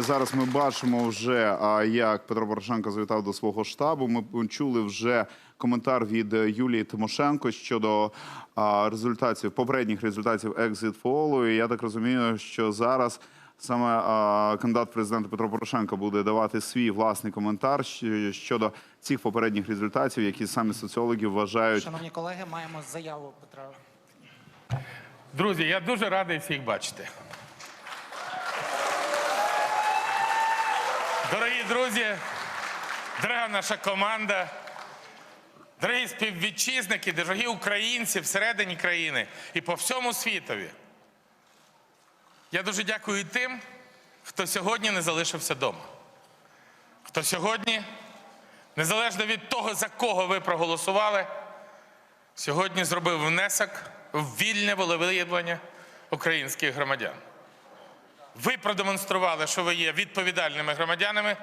і зараз ми бачимо вже, як Петро Порошенко завітав до свого штабу. Ми чули вже коментар від е, Юлії Тимошенко щодо результатів попередніх результатів екзит полу. І я так розумію, що зараз саме а, кандидат президента Петро Порошенко буде давати свій власний коментар щодо цих попередніх результатів, які самі соціологи вважають Шановні колеги, маємо заяву Петра. Друзі, я дуже радий всіх бачити. Дорогі друзі, дорога наша команда, дорогі співвітчизники, дорогі українці всередині країни і по всьому світові. Я дуже дякую тим, хто сьогодні не залишився вдома. Хто сьогодні, незалежно від того, за кого ви проголосували, сьогодні зробив внесок в вільне волевиявлення українських громадян. Ви продемонстрували, що ви є відповідальними громадянами,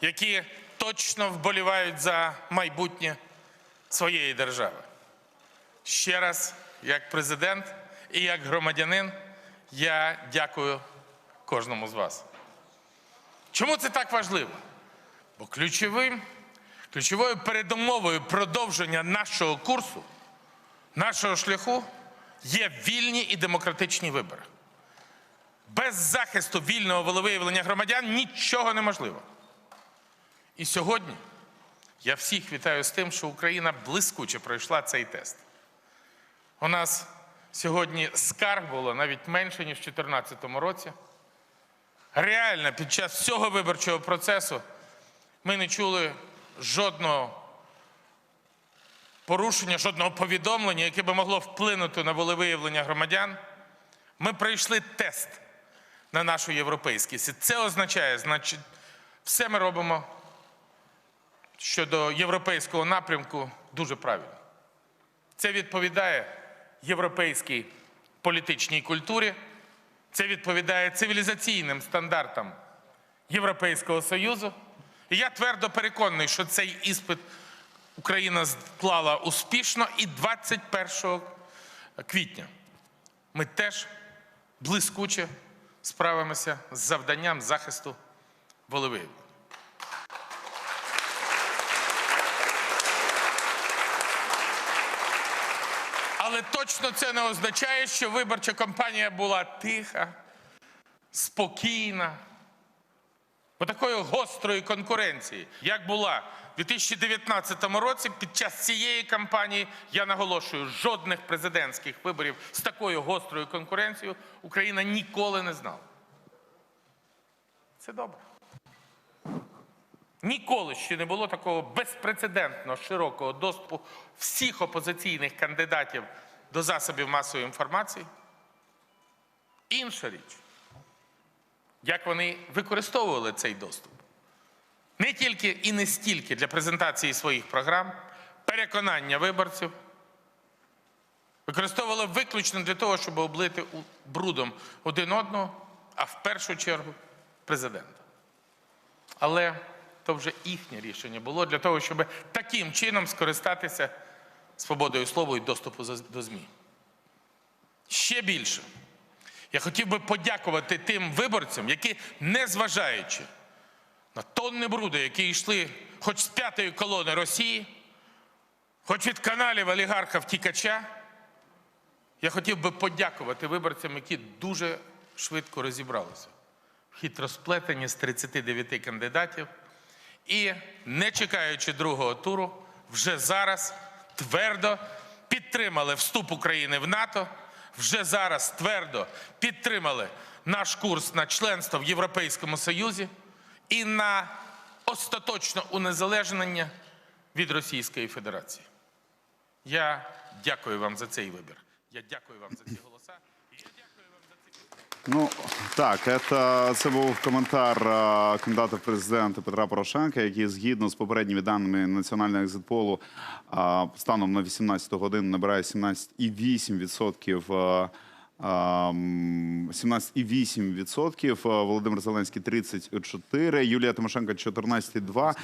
які точно вболівають за майбутнє своєї держави. Ще раз, як президент і як громадянин, я дякую кожному з вас. Чому це так важливо? Бо ключовим, ключовою передумовою продовження нашого курсу нашого шляху є вільні і демократичні вибори. Без захисту вільного волевиявлення громадян нічого неможливо. І сьогодні я всіх вітаю з тим, що Україна блискуче пройшла цей тест. У нас сьогодні скарг було навіть менше, ніж в 2014 році. Реально, під час всього виборчого процесу ми не чули жодного порушення, жодного повідомлення, яке би могло вплинути на волевиявлення громадян. Ми пройшли тест на нашу європейськість. І це означає, значить, все ми робимо щодо європейського напрямку дуже правильно. Це відповідає європейській політичній культурі, це відповідає цивілізаційним стандартам Європейського Союзу. І я твердо переконаний, що цей іспит Україна склала успішно і 21 квітня ми теж блискуче справимося з завданням захисту волевиявлення. Але точно це не означає, що виборча кампанія була тиха, спокійна, отакої гострої конкуренції, як була в 2019 році, під час цієї кампанії, я наголошую, жодних президентських виборів з такою гострою конкуренцією Україна ніколи не знала. Це добре. Ніколи ще не було такого безпрецедентно широкого доступу всіх опозиційних кандидатів до засобів масової інформації. Інша річ, як вони використовували цей доступ. Не тільки і не стільки для презентації своїх програм, переконання виборців, використовували виключно для того, щоб облити брудом один одного, а в першу чергу президента. Але то вже їхнє рішення було для того, щоб таким чином скористатися свободою слова і доступу до ЗМІ. Ще більше. Я хотів би подякувати тим виборцям, які, незважаючи на тонни бруду, які йшли хоч з п'ятої колони Росії, хоч від каналів олігарха втікача, я хотів би подякувати виборцям, які дуже швидко розібралися в хитросплетенні з 39 кандидатів. І, не чекаючи другого туру, вже зараз твердо підтримали вступ України в НАТО, вже зараз твердо підтримали наш курс на членство в Європейському Союзі і на остаточне унезалежнення від Російської Федерації. Я дякую вам за цей вибір. Я дякую вам за ці голоса. І я дякую вам за ці Ну так, это, це був коментар кандидата в президенти Петра Порошенка, який згідно з попередніми даними національного екзитполу станом на 18 годину набирає 17,8%. а, а, м, 17,8%, Володимир Зеленський 34%, Юлія Тимошенко 14,2%.